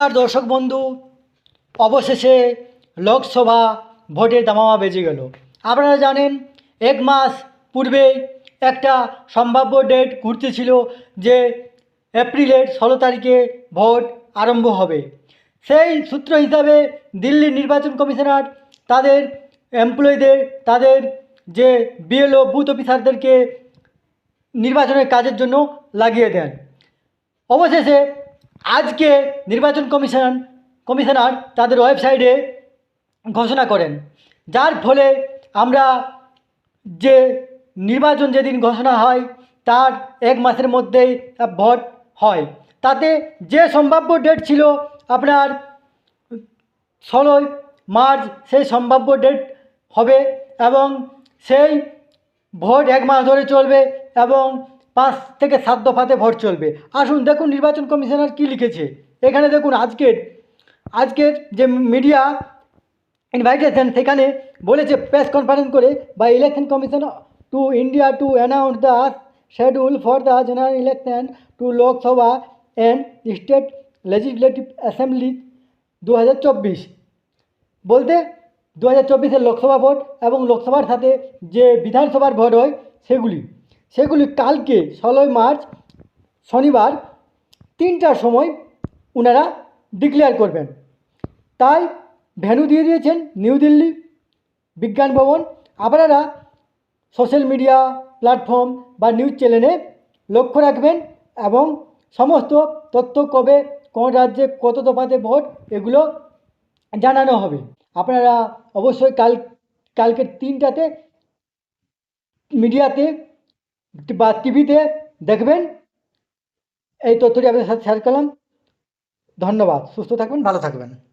আর দর্শক বন্ধু, অবশেষে লোকসভা ভোটের দামামা বেজে গেল। আপনারা জানেন, এক মাস পূর্বে একটা সম্ভাব্য ডেট ঘুরতেছিল যে এপ্রিলের ষোলো তারিখে ভোট আরম্ভ হবে। সেই সূত্র হিসাবে দিল্লি নির্বাচন কমিশনার তাদের এমপ্লয়ীদের তাদের যে বিএলও বুথ অফিসারদেরকে নির্বাচনের কাজের জন্য লাগিয়ে দেন। অবশেষে আজকে নির্বাচন কমিশন, কমিশনার তাদের ওয়েবসাইটে ঘোষণা করেন। যার ফলে আমরা যে নির্বাচন যেদিন ঘোষণা হয়, তার এক মাসের মধ্যেই ভোট হয়। তাতে যে সম্ভাব্য ডেট ছিল আপনার ষোলোই মার্চ, সেই সম্ভাব্য ডেট হবে এবং সেই ভোট এক মাস ধরে চলবে এবং পাঁচ থেকে সাত দফাতে ভোট চলবে। আসুন দেখুন নির্বাচন কমিশনার কি লিখেছে। এখানে দেখুন আজকের আজকের যে মিডিয়া ইনভাইটেশন সেখানে বলেছে প্রেস কনফারেন্স করে বা election commission to India to announce the schedule for the general election to Lok Sabha and state legislative assembly দু বলতে দু হাজার লোকসভা ভোট এবং লোকসভার সাথে যে বিধানসভার ভোট হয়, সেগুলি। সেগুলি কালকে ষোলোই মার্চ, শনিবার তিনটার সময় ওনারা ডিক্লেয়ার করবেন। তাই ভ্যানু দিয়ে দিয়েছেন নিউ দিল্লি বিজ্ঞান ভবন। আপনারা সোশ্যাল মিডিয়া প্ল্যাটফর্ম বা নিউজ চ্যানেলে লক্ষ্য রাখবেন এবং সমস্ত তথ্য কবে, কোন রাজ্যে কত দফাতে ভোট, এগুলো জানানো হবে। আপনারা অবশ্যই কাল, কালকের তিনটাতে মিডিয়াতে বা টিভিতে দেখবেন। এই তথ্যটি আপনাদের সাথে শেয়ার করলাম। ধন্যবাদ। সুস্থ থাকবেন ভালো থাকবেন।